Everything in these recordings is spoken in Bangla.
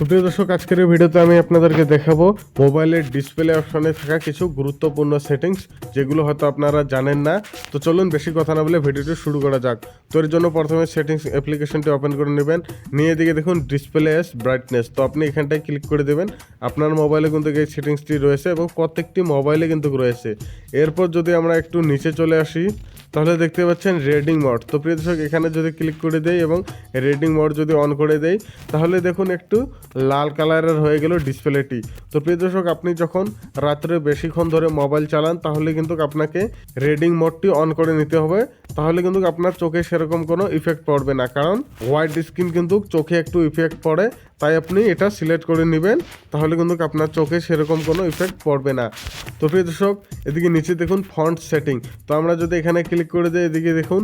তো প্রিয় দর্শক, আজকের ভিডিওতে আমি আপনাদেরকে দেখাবো মোবাইলের ডিসপ্লে অপশনে থাকা কিছু গুরুত্বপূর্ণ সেটিংস যেগুলো হয়তো আপনারা জানেন না। তো চলুন বেশি কথা না বলে ভিডিওটি শুরু করা যাক। তো এর জন্য প্রথমে সেটিংস অ্যাপ্লিকেশনটি ওপেন করে নেবেন। নিয়ে দিকে দেখুন ডিসপ্লে এস ব্রাইটনেস তো আপনি এখানটায় ক্লিক করে দেবেন। আপনার মোবাইলে কিন্তু এই সেটিংসটি রয়েছে এবং প্রত্যেকটি মোবাইলে কিন্তু রয়েছে। এরপর যদি আমরা একটু নিচে চলে আসি, তাহলে দেখতে পাচ্ছেন রেডিং মোড তো প্রিয় দর্শক, এখানে যদি ক্লিক করে দেই এবং রেডিং মোড যদি অন করে দেই, তাহলে দেখুন একটু লাল কালারের হয়ে গেল ডিসপ্লেটি তো প্রিয় দর্শক, আপনি যখন রাত্রে বেশিক্ষণ ধরে মোবাইল চালান, তাহলে কিন্তু আপনাকে রেডিং মোডটি অন করে নিতে হবে। তাহলে কিন্তু আপনার চোখে সেরকম কোনো ইফেক্ট পড়বে না। কারণ হোয়াইট স্ক্রিন কিন্তু চোখে একটু ইফেক্ট পড়ে, তাই আপনি এটা সিলেক্ট করে নেবেন। তাহলে কিন্তু আপনার চোখে সেরকম কোনো ইফেক্ট পড়বে না। তো প্রিয় দর্শক, এদিকে নিচে দেখুন ফন্ট সেটিং তো আমরা যদি এখানে ক্লিক করে দিই, এদিকে দেখুন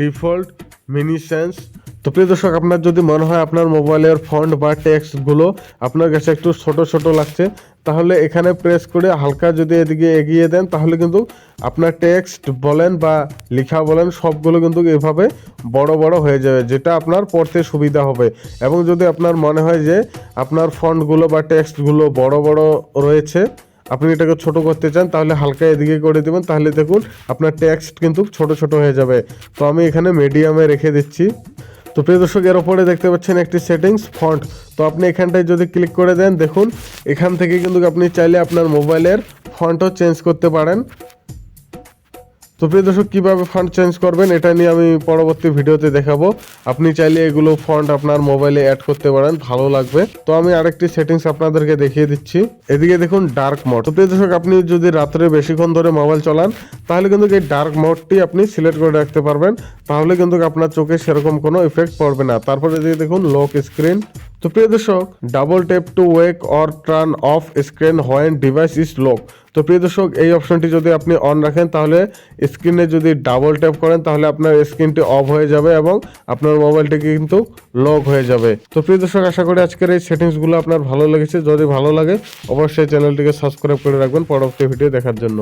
ডিফল্ট মিনি সেন্স তো প্রিয় দর্শক, আপনার যদি মনে হয় আপনার মোবাইলের ফন্ট বা টেক্সটগুলো আপনার কাছে একটু ছোট ছোট লাগছে, তাহলে এখানে প্রেস করে হালকা যদি এদিকে এগিয়ে দেন, তাহলে কিন্তু আপনার টেক্সট বলেন বা লেখা বলেন, সবগুলো কিন্তু এভাবে বড় বড় হয়ে যাবে, যেটা আপনার পড়তে সুবিধা হবে। এবং যদি আপনার মনে হয় যে আপনার ফন্টগুলো বা টেক্সটগুলো বড় বড় রয়েছে, আপনি এটাকে ছোট করতে চান, তাহলে হালকা এদিকে করে দেবেন, তাহলে দেখুন আপনার টেক্সট কিন্তু ছোট ছোট হয়ে যাবে। তো আমি এখানে মিডিয়ামে রেখে দিচ্ছি। তো প্রিয় দর্শক, এর ওপরে দেখতে পাচ্ছেন একটি সেটিংস ফন্ট তো আপনি এখানটায় যদি ক্লিক করে দেন, দেখুন, এখান থেকে কিন্তু আপনি চাইলে আপনার মোবাইলের ফন্টও চেঞ্জ করতে পারেন। তো প্রিয় দর্শক, কীভাবে ফন্ট চেঞ্জ করবেন এটা নিয়ে আমি পরবর্তী ভিডিওতে দেখাবো। আপনি চাইলে এগুলো ফন্ট আপনার মোবাইলে অ্যাড করতে পারেন, ভালো লাগবে। তো আমি আরেকটি সেটিংস আপনাদেরকে দেখিয়ে দিচ্ছি। এদিকে দেখুন ডার্ক মোড তো প্রিয় দর্শক, আপনি যদি রাত্রে বেশিক্ষণ ধরে মোবাইল চালান, তাহলে কিন্তু এই ডার্ক মোডটি আপনি সিলেক্ট করে রাখতে পারবেন। তাহলে কিন্তু আপনার চোখে সেরকম কোনো ইফেক্ট পড়বে না। তারপরে এদিকে দেখুন লক স্ক্রিন তো প্রিয় দর্শক double tap to wake or turn off screen when device is lock তো প্রিয় দর্শক, এই অপশনটি যদি আপনি অন রাখেন, তাহলে স্ক্রিনে যদি ডাবল ট্যাপ করেন, তাহলে আপনার স্ক্রিনটি অফ হয়ে যাবে এবং আপনার মোবাইলটি কিন্তু লক হয়ে যাবে। তো প্রিয় দর্শক, আশা করি আজকের এই সেটিংসগুলো আপনার ভালো লেগেছে। যদি ভালো লাগে, অবশ্যই চ্যানেলটিকে সাবস্ক্রাইব করে রাখবেন পরবর্তী ভিডিও দেখার জন্য।